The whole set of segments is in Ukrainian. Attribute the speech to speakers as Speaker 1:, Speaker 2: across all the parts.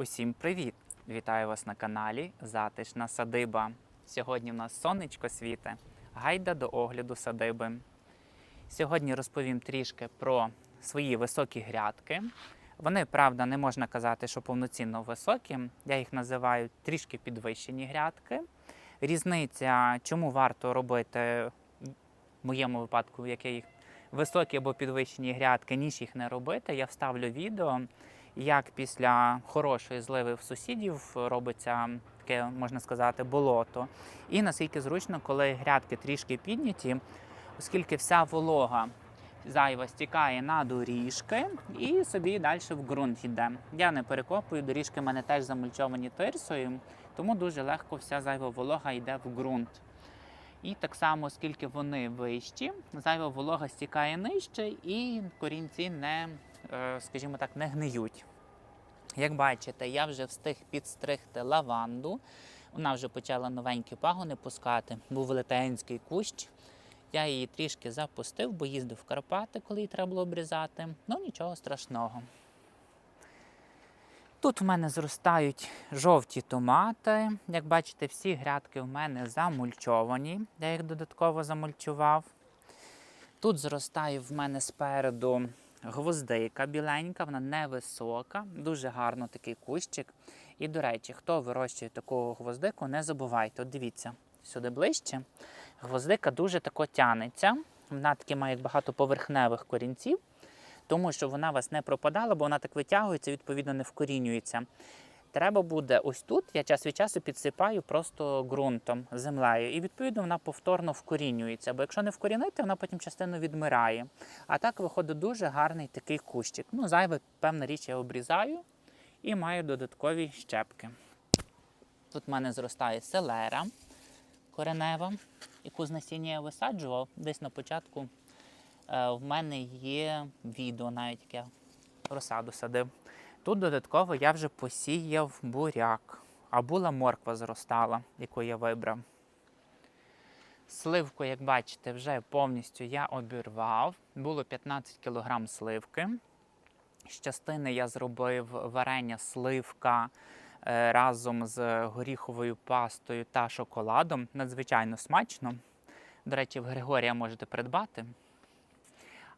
Speaker 1: Усім привіт! Вітаю вас на каналі Затишна садиба. Сьогодні в нас сонечко світе. Гайда до огляду садиби. Сьогодні розповім трішки про свої високі грядки. Вони, правда, не можна казати, що повноцінно високі. Я їх називаю трішки підвищені грядки. Різниця, чому варто робити в моєму випадку, як я їх високі або підвищені грядки, ніж їх не робити. Я вставлю відео, як після хорошої зливи в сусідів робиться таке, можна сказати, болото. І наскільки зручно, коли грядки трішки підняті, оскільки вся волога зайва стікає на доріжки і собі далі в ґрунт йде. Я не перекопую, доріжки в мене теж замульчовані тирсою, тому дуже легко вся зайва волога йде в ґрунт. І так само, оскільки вони вищі, зайва волога стікає нижче і корінці не, скажімо так, не гниють. Як бачите, я вже встиг підстригти лаванду. Вона вже почала новенькі пагони пускати. Був велетенський кущ. Я її трішки запустив, бо їздив в Карпати, коли її треба було обрізати. Ну нічого страшного. Тут в мене зростають жовті томати. Як бачите, всі грядки в мене замульчовані. Я їх додатково замульчував. Тут зростає в мене спереду гвоздика біленька, вона невисока, дуже гарно такий кущик. І, до речі, хто вирощує таку гвоздику, не забувайте. От дивіться, сюди ближче. Гвоздика дуже тако тянеться. Вона таки має багато поверхневих корінців тому що вона вас не пропадала, бо вона так витягується, відповідно, не вкорінюється. Треба буде ось тут, я час від часу підсипаю просто ґрунтом, землею, і відповідно вона повторно вкорінюється. Бо якщо не вкорінити, вона потім частину відмирає. А так виходить дуже гарний такий кущик. Ну, зайве, певна річ, я обрізаю і маю додаткові щепки. Тут в мене зростає селера коренева, яку з насіння я висаджував десь на початку Е, в мене є відео, навіть як я розсаду садив. Тут додатково я вже посіяв буряк, а була морква зростала, яку я вибрав. Сливку, як бачите, вже повністю я обірвав. Було 15 кг сливки. З частини я зробив варення сливка е, разом з горіховою пастою та шоколадом. Надзвичайно смачно. До речі, в Григорія можете придбати.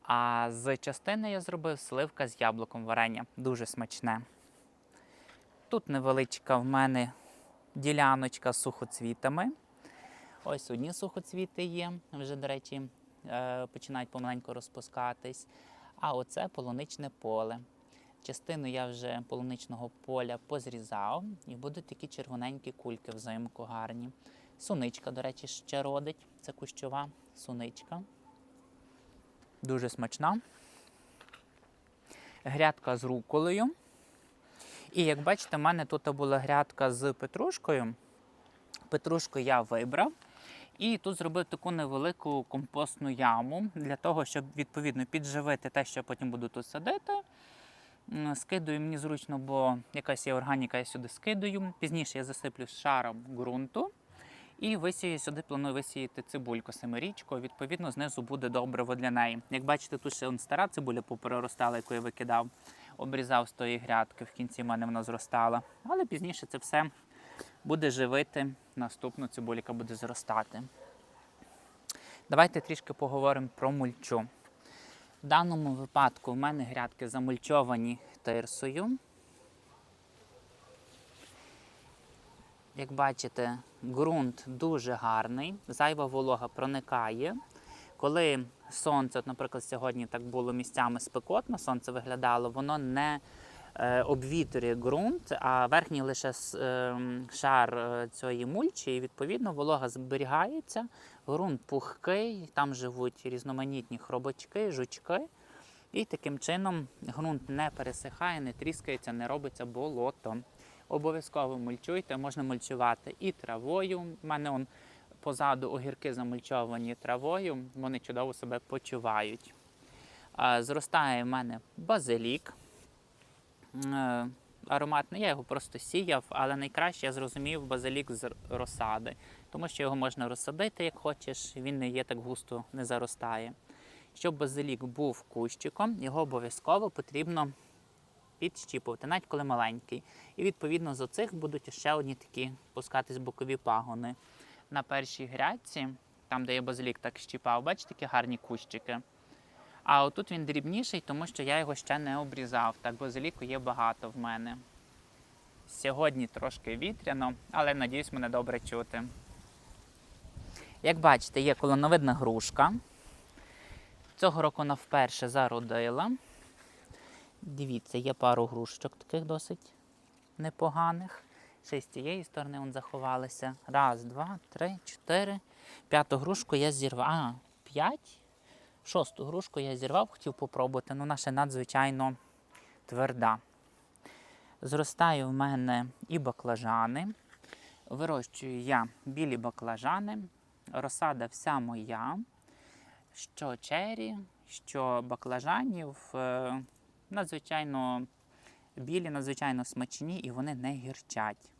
Speaker 1: А з частини я зробив сливка з яблуком варення. Дуже смачне. Тут невеличка в мене діляночка з сухоцвітами. Ось одні сухоцвіти є, вже, до речі, е, починають помаленьку розпускатись. А оце полуничне поле. Частину я вже полуничного поля позрізав, і будуть такі червоненькі кульки взимку гарні. Суничка, до речі, ще родить. Це кущова суничка. Дуже смачна. Грядка з руколею. І як бачите, в мене тут була грядка з петрушкою. Петрушку я вибрав. І тут зробив таку невелику компостну яму для того, щоб відповідно підживити те, що потім буду тут садити. Скидую мені зручно, бо якась є органіка, я сюди скидаю. Пізніше я засиплю шаром ґрунту. І висію сюди планую висіяти цибульку семирічку. Відповідно, знизу буде добриво для неї. Як бачите, тут ще стара цибуля попереростала, яку я викидав, обрізав з тої грядки. В кінці в мене вона зростала. Але пізніше це все буде живити. Наступну цибулю, яка буде зростати. Давайте трішки поговоримо про мульчу. В даному випадку в мене грядки замульчовані тирсою. Як бачите, ґрунт дуже гарний, зайва волога проникає. Коли сонце, от, наприклад, сьогодні так було місцями спекотно, сонце виглядало, воно не е, обвітрює ґрунт, а верхній лише е, шар е, цієї мульчі, і відповідно волога зберігається, ґрунт пухкий, там живуть різноманітні хробачки, жучки. І таким чином ґрунт не пересихає, не тріскається, не робиться болото. Обов'язково мульчуйте, можна мульчувати і травою. У мене он позаду огірки замульчовані травою, вони чудово себе почувають. Зростає в мене базилік. Е, Ароматний, я його просто сіяв, але найкраще я зрозумів базилік з розсади, тому що його можна розсадити, як хочеш, він не є так густо не заростає. Щоб базилік був кущиком, його обов'язково потрібно підщіпувати, навіть коли маленький. І відповідно з оцих будуть ще одні такі пускатись бокові пагони. На першій грядці, там, де я базилік так щіпав, бачите, такі гарні кущики. А отут він дрібніший, тому що я його ще не обрізав. Так базиліку є багато в мене. Сьогодні трошки вітряно, але надіюсь, мене добре чути. Як бачите, є колоновидна грушка. Цього року вона вперше зародила. Дивіться, є пару грушечок таких досить непоганих. Ще з цієї сторони вон заховалися. Раз, два, три, чотири. П'яту грушку я зірвав. А, п'ять? Шосту грушку я зірвав, хотів попробувати, але вона ще надзвичайно тверда. Зростає в мене і баклажани. Вирощую я білі баклажани. Розсада вся моя. Що чері, що баклажанів. Надзвичайно білі, надзвичайно смачні і вони не гірчать.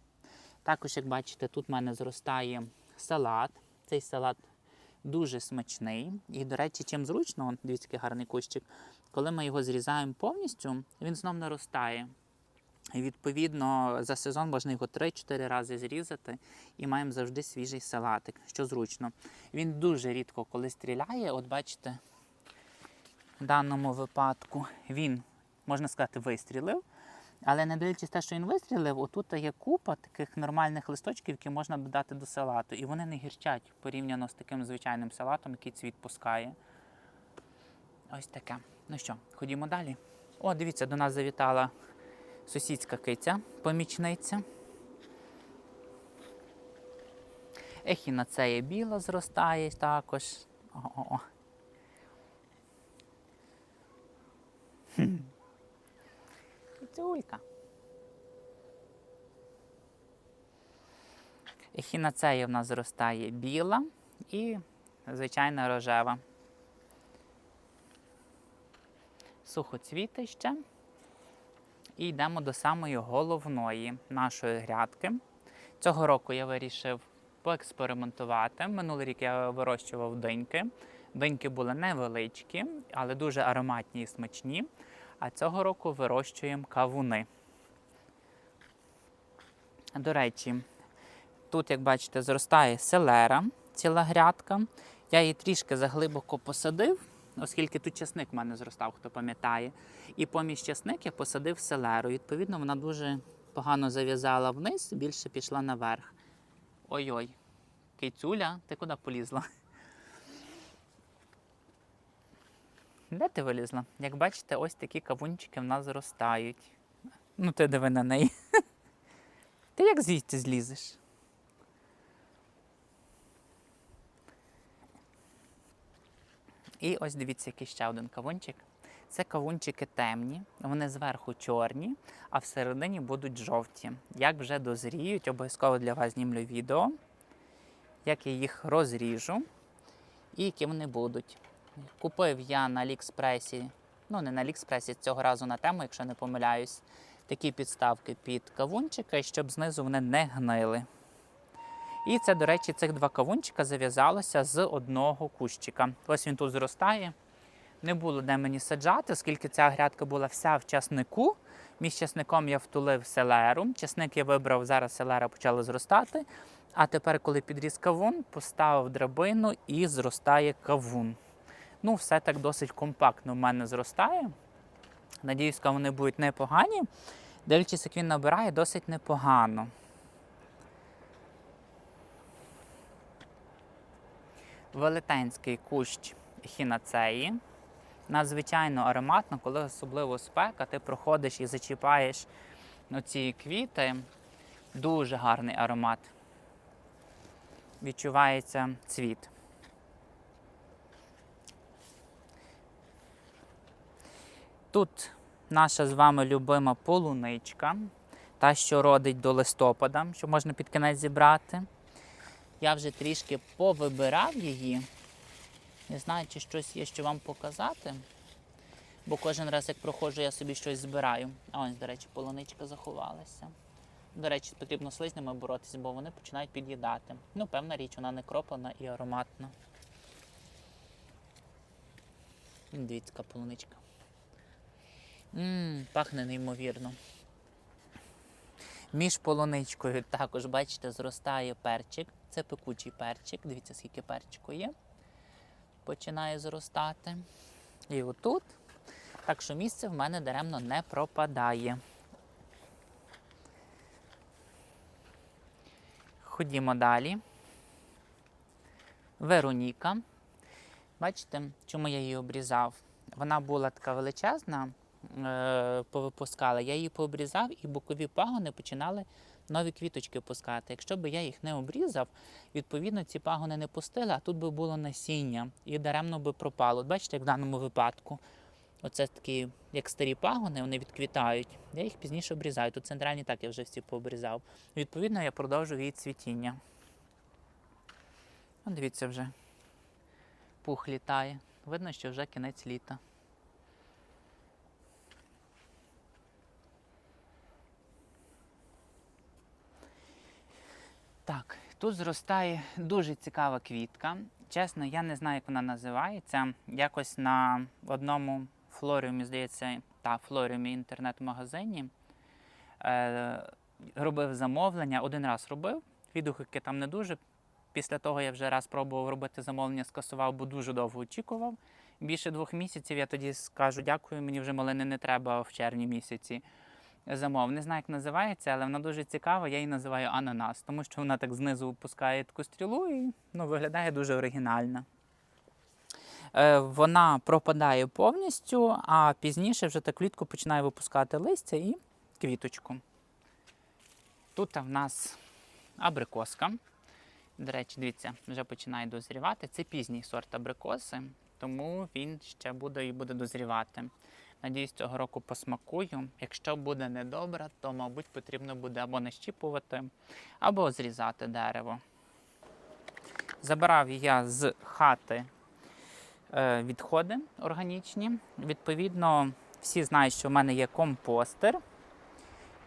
Speaker 1: Також, як бачите, тут в мене зростає салат. Цей салат дуже смачний. І, до речі, чим зручно, он, дивіться, гарний кущик, коли ми його зрізаємо повністю, він знов наростає. І відповідно за сезон можна його 3-4 рази зрізати і маємо завжди свіжий салатик, що зручно. Він дуже рідко коли стріляє. От бачите, в даному випадку він, можна сказати, вистрілив. Але не дивлячись те, що він вистрілив, отут є купа таких нормальних листочків, які можна додати до салату. І вони не гірчать порівняно з таким звичайним салатом, який цвіт пускає. Ось таке. Ну що, ходімо далі. О, дивіться, до нас завітала сусідська киця, помічниця. Ехінацея біла зростає також. О-о-о. Хм. Кицюлька. Ехінацея в нас зростає біла і звичайна рожева. Сухоцвіти ще. І йдемо до самої головної нашої грядки. Цього року я вирішив поекспериментувати. Минулий рік я вирощував диньки. Диньки були невеличкі, але дуже ароматні і смачні. А цього року вирощуємо кавуни. До речі, тут, як бачите, зростає селера, ціла грядка. Я її трішки заглибоко посадив, оскільки тут часник в мене зростав, хто пам'ятає. І поміж часник я посадив селеру. Відповідно, вона дуже погано зав'язала вниз, більше пішла наверх. Ой-ой, кицюля, ти куди полізла? Де ти вилізла? Як бачите, ось такі кавунчики в нас зростають. Ну, ти диви на неї. Ти як звідти злізеш? І ось дивіться, який ще один кавунчик. Це кавунчики темні, вони зверху чорні, а всередині будуть жовті. Як вже дозріють, обов'язково для вас знімлю відео, як я їх розріжу і які вони будуть. Купив я на Аліекспресі, ну не на Аліекспресі, цього разу на тему, якщо не помиляюсь, такі підставки під кавунчики, щоб знизу вони не гнили. І це, до речі, цих два кавунчика зав'язалося з одного кущика. Ось він тут зростає. Не було де мені саджати, оскільки ця грядка була вся в часнику. Між часником я втулив селеру. Часник я вибрав, зараз селера почала зростати. А тепер, коли підріс кавун, поставив драбину і зростає кавун. Ну, все так досить компактно в мене зростає. Надіюсь, вони будуть непогані. Дивлячись, як він набирає, досить непогано. Велетенський кущ хінацеї. Надзвичайно ароматно, коли особливо спека, ти проходиш і зачіпаєш оці квіти. Дуже гарний аромат. Відчувається цвіт. Тут наша з вами любима полуничка, та, що родить до листопада, що можна під кінець зібрати. Я вже трішки повибирав її. Не знаю, чи щось є, що вам показати. Бо кожен раз, як проходжу, я собі щось збираю. А ось, до речі, полуничка заховалася. До речі, потрібно з слизнями боротися, бо вони починають під'їдати. Ну, певна річ, вона не кроплена і ароматна. Дивіться, полуничка. Ммм, пахне неймовірно. Між полуничкою також, бачите, зростає перчик. Це пекучий перчик. Дивіться, скільки перчику є. Починає зростати. І отут. Так що місце в мене даремно не пропадає. Ходімо далі. Вероніка. Бачите, чому я її обрізав? Вона була така величезна, повипускала. Я її пообрізав і бокові пагони починали нові квіточки пускати. Якщо б я їх не обрізав, відповідно ці пагони не пустили, а тут би було насіння і даремно би пропало. Бачите, як в даному випадку. Оце такі, як старі пагони, вони відквітають. Я їх пізніше обрізаю. Тут центральні так я вже всі пообрізав. Відповідно, я продовжую її цвітіння. От дивіться вже. Пух літає. Видно, що вже кінець літа. Так, тут зростає дуже цікава квітка. Чесно, я не знаю, як вона називається. Якось на одному флоріумі, здається, та флоріумі інтернет-магазині е, робив замовлення. Один раз робив, відгуки там не дуже. Після того я вже раз пробував робити замовлення, скасував, бо дуже довго очікував. Більше двох місяців я тоді скажу дякую, мені вже малини не треба в червні місяці замов. Не знаю, як називається, але вона дуже цікава. Я її називаю ананас, тому що вона так знизу випускає таку стрілу і ну, виглядає дуже оригінально. Е, вона пропадає повністю, а пізніше вже так влітку починає випускати листя і квіточку. Тут в нас абрикоска. До речі, дивіться, вже починає дозрівати. Це пізній сорт абрикоси, тому він ще буде і буде дозрівати. Надіюсь, цього року посмакую. Якщо буде недобре, то, мабуть, потрібно буде або нащіпувати, або зрізати дерево. Забирав я з хати е, відходи органічні. Відповідно, всі знають, що в мене є компостер.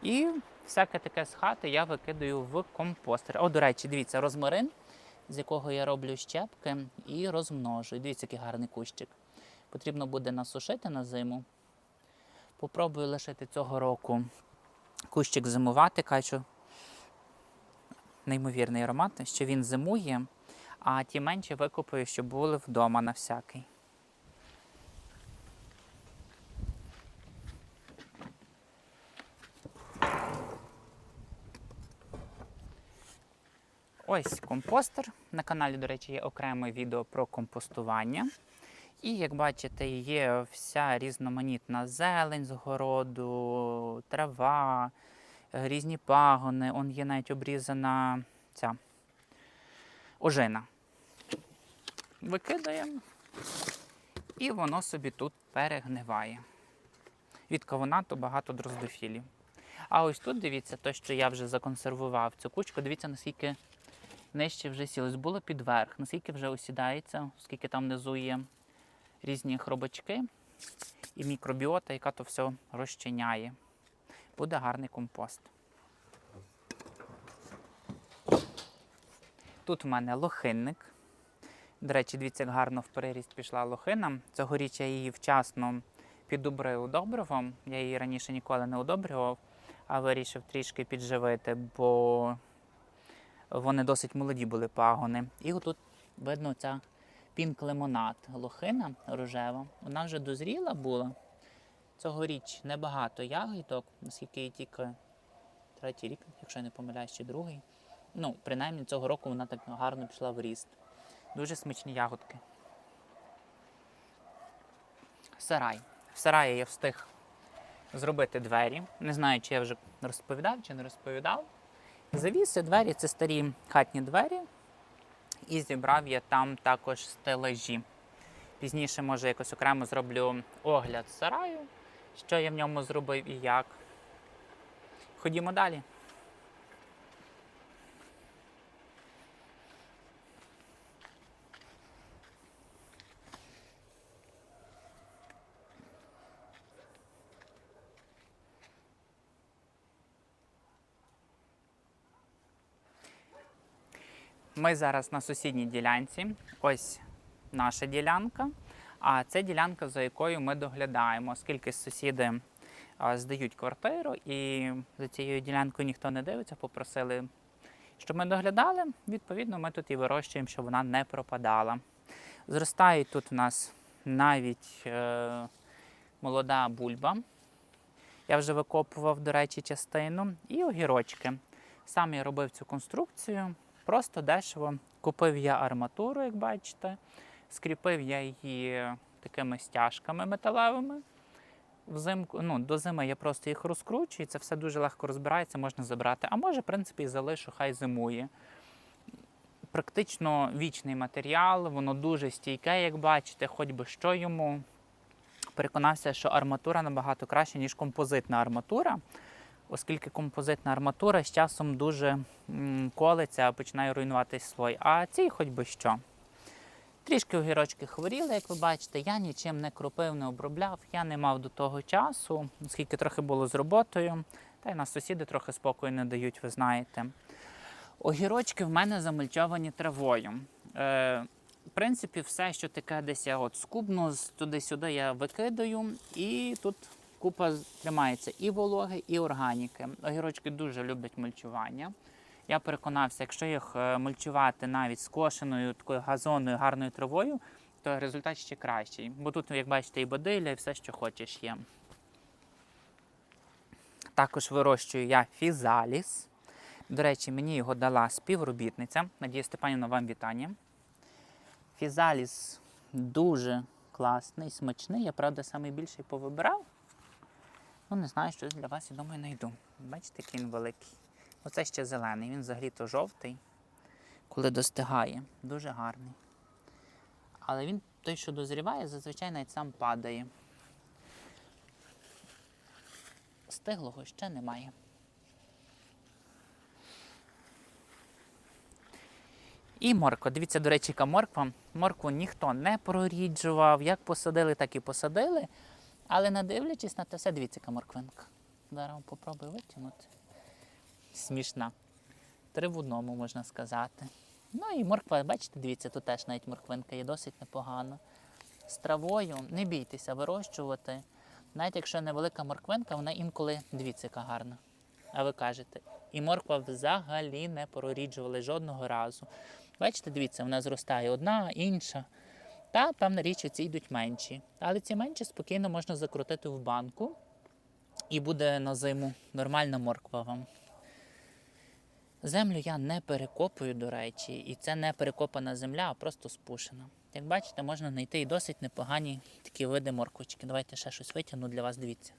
Speaker 1: І всяке таке з хати я викидаю в компостер. О, до речі, дивіться, розмарин, з якого я роблю щепки і розмножую. Дивіться, який гарний кущик. Потрібно буде насушити на зиму. Попробую лишити цього року кущик зимувати, кажу. Неймовірний аромат, що він зимує, а ті менші викопаю, щоб були вдома на всякий. Ось компостер. На каналі, до речі, є окреме відео про компостування. І, як бачите, є вся різноманітна зелень з городу, трава, е, різні пагони. Он є навіть обрізана ця ожина. Викидаємо, і воно собі тут перегниває. Від кавуна то багато дроздофілів. А ось тут дивіться, те, що я вже законсервував цю кучку, дивіться, наскільки нижче вже сілось. Було підверх, наскільки вже осідається, скільки там внизу є різні хробачки і мікробіота, яка то все розчиняє. Буде гарний компост. Тут в мене лохинник. До речі, дивіться, як гарно в переріст пішла лохина. Цьогоріч я її вчасно підобрив добривом. Я її раніше ніколи не удобрював, а вирішив трішки підживити, бо вони досить молоді були пагони. І отут видно ця пінк лимонад, лохина рожева. Вона вже дозріла була. Цьогоріч небагато ягідок, наскільки їй тільки третій рік, якщо я не помиляюсь, чи другий. Ну, принаймні цього року вона так гарно пішла в ріст. Дуже смачні ягодки. Сарай. В сараї я встиг зробити двері. Не знаю, чи я вже розповідав, чи не розповідав. Завіси, двері це старі хатні двері. І зібрав я там також стележі. Пізніше, може, якось окремо зроблю огляд сараю, що я в ньому зробив і як. Ходімо далі. Ми зараз на сусідній ділянці. Ось наша ділянка. А це ділянка, за якою ми доглядаємо, оскільки сусіди здають квартиру, і за цією ділянкою ніхто не дивиться, попросили, щоб ми доглядали. Відповідно, ми тут і вирощуємо, щоб вона не пропадала. Зростають тут у нас навіть е, молода бульба. Я вже викопував, до речі, частину, і огірочки. Сам я робив цю конструкцію, просто дешево. Купив я арматуру, як бачите, скріпив я її такими стяжками металевими. Взимку, ну, до зими я просто їх розкручую, і це все дуже легко розбирається, можна забрати. А може, в принципі, і залишу, хай зимує. Практично вічний матеріал, воно дуже стійке, як бачите, хоч би що йому. Переконався, що арматура набагато краще, ніж композитна арматура, оскільки композитна арматура з часом дуже колиться, починає руйнуватись слой. А цій хоч би що. Трішки огірочки хворіли, як ви бачите, я нічим не кропив, не обробляв, я не мав до того часу, оскільки трохи було з роботою, та й нас сусіди трохи спокою не дають, ви знаєте. Огірочки в мене замульчовані травою. Е, в принципі, все, що таке десь я от скубну, з- туди-сюди я викидаю, і тут купа тримається і вологи, і органіки. Огірочки дуже люблять мульчування. Я переконався, якщо їх е, мульчувати навіть скошеною такою газонною гарною травою, то результат ще кращий. Бо тут, як бачите, і бодиля, і все, що хочеш є. Також вирощую я фізаліс. До речі, мені його дала співробітниця. Надія Степанівна, вам вітання. Фізаліс дуже класний, смачний. Я, правда, найбільший повибирав. Ну, не знаю, щось для вас, я думаю, знайду. Бачите, який він великий. Оце ще зелений, він взагалі-то жовтий, коли достигає. Дуже гарний. Але він, той, що дозріває, зазвичай навіть сам падає. Стиглого ще немає. І морква. Дивіться, до речі, яка морква. Моркву ніхто не проріджував. Як посадили, так і посадили. Але не дивлячись на те все, дивіться, морквинка. Зараз попробую витягнути. Смішна. Три в одному, можна сказати. Ну і морква, бачите, дивіться, тут теж навіть морквинка є досить непогано. З травою не бійтеся вирощувати. Навіть якщо невелика морквинка, вона інколи дивіться, яка гарна. А ви кажете, і морква взагалі не проріджували жодного разу. Бачите, дивіться, вона зростає одна, інша. Та, певна річ, ці йдуть менші. Але ці менші спокійно можна закрутити в банку і буде на зиму нормальна морква вам. Землю я не перекопую, до речі, і це не перекопана земля, а просто спушена. Як бачите, можна знайти і досить непогані такі види морквочки. Давайте ще щось витягну для вас, дивіться.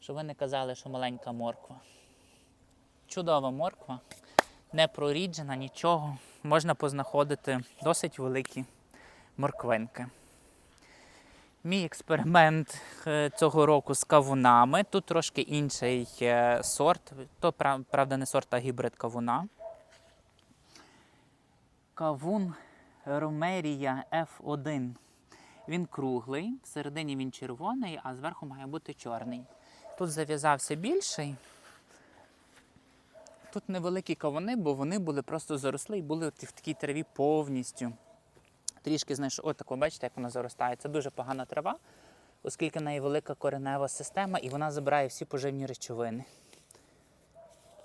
Speaker 1: Щоб ви не казали, що маленька морква. Чудова морква, не проріджена, нічого. Можна познаходити досить великі морквинки. Мій експеримент е, цього року з кавунами. Тут трошки інший е, сорт. То, правда, не сорт, а гібрид кавуна. Кавун Ромерія F1. Він круглий, всередині він червоний, а зверху має бути чорний. Тут зав'язався більший. Тут невеликі кавуни, бо вони були просто заросли і були в такій траві повністю. Трішки знайшов, от тако, бачите, як вона заростає. Це дуже погана трава, оскільки в неї велика коренева система і вона забирає всі поживні речовини.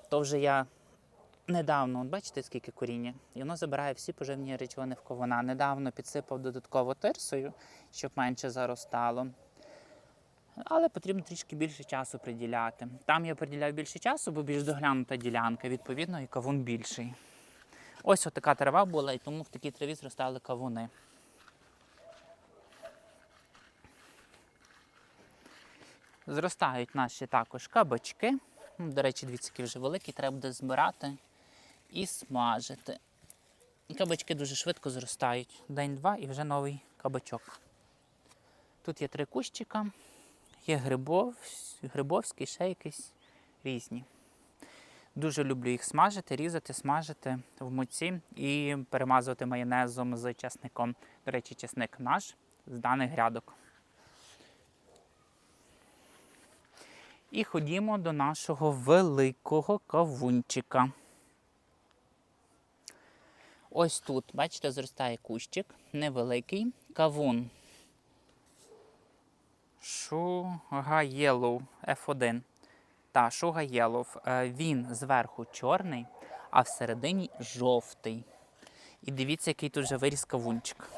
Speaker 1: То вже я недавно, от бачите, скільки коріння, і воно забирає всі поживні речовини в ковуна. Недавно підсипав додатково тирсою, щоб менше заростало. Але потрібно трішки більше часу приділяти. Там я приділяю більше часу, бо більш доглянута ділянка, відповідно, і кавун більший. Ось така трава була, і тому в такій траві зростали кавуни. Зростають наші також кабачки. Ну, До речі, дивіться, які вже великі, треба буде збирати і смажити. Кабачки дуже швидко зростають. День-два і вже новий кабачок. Тут є три кущика, є грибов, грибовський, ще якийсь різні. Дуже люблю їх смажити, різати, смажити в муці і перемазувати майонезом з часником. До речі, часник наш з даних грядок. І ходімо до нашого великого кавунчика. Ось тут, бачите, зростає кущик, невеликий кавун. Шуга Yellow F1. Та, Шуга Yellow. Е, Він зверху чорний, а всередині жовтий. І дивіться, який тут вже виріс кавунчик.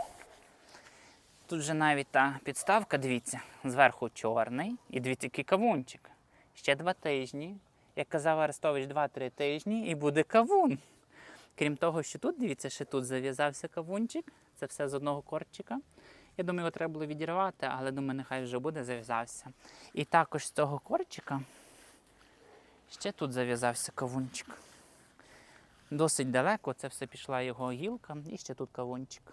Speaker 1: Тут вже навіть та підставка, дивіться, зверху чорний. І дивіться, який кавунчик. Ще два тижні. Як казав Арестович, 2-3 тижні і буде кавун. Крім того, що тут, дивіться, ще тут зав'язався кавунчик. Це все з одного корчика. Я думаю, його треба було відірвати, але думаю, нехай вже буде, зав'язався. І також з цього корчика ще тут зав'язався кавунчик. Досить далеко, це все пішла його гілка, і ще тут кавунчик.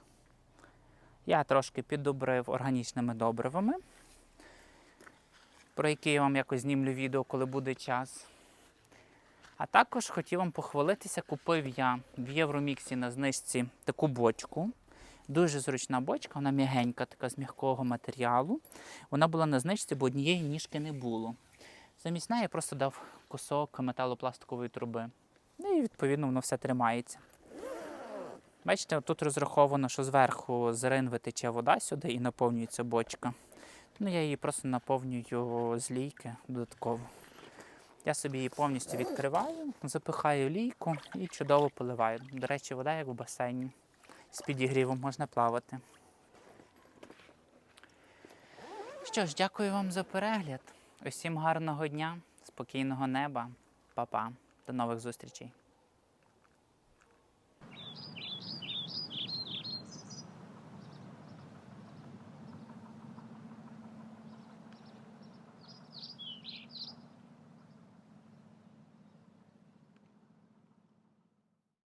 Speaker 1: Я трошки піддобрив органічними добривами, про які я вам якось знімлю відео, коли буде час. А також хотів вам похвалитися, купив я в Євроміксі на знижці таку бочку. Дуже зручна бочка, вона м'ягенька, така з м'якого матеріалу. Вона була на знижці, бо однієї ніжки не було. Замість неї я просто дав кусок металопластикової труби. Ну і відповідно воно все тримається. Бачите, тут розраховано, що зверху з ринви тече вода сюди і наповнюється бочка. Ну, я її просто наповнюю з лійки додатково. Я собі її повністю відкриваю, запихаю лійку і чудово поливаю. До речі, вода як в басейні. З підігрівом можна плавати. Що ж, дякую вам за перегляд. Усім гарного дня, спокійного неба, Па-па. До нових зустрічей.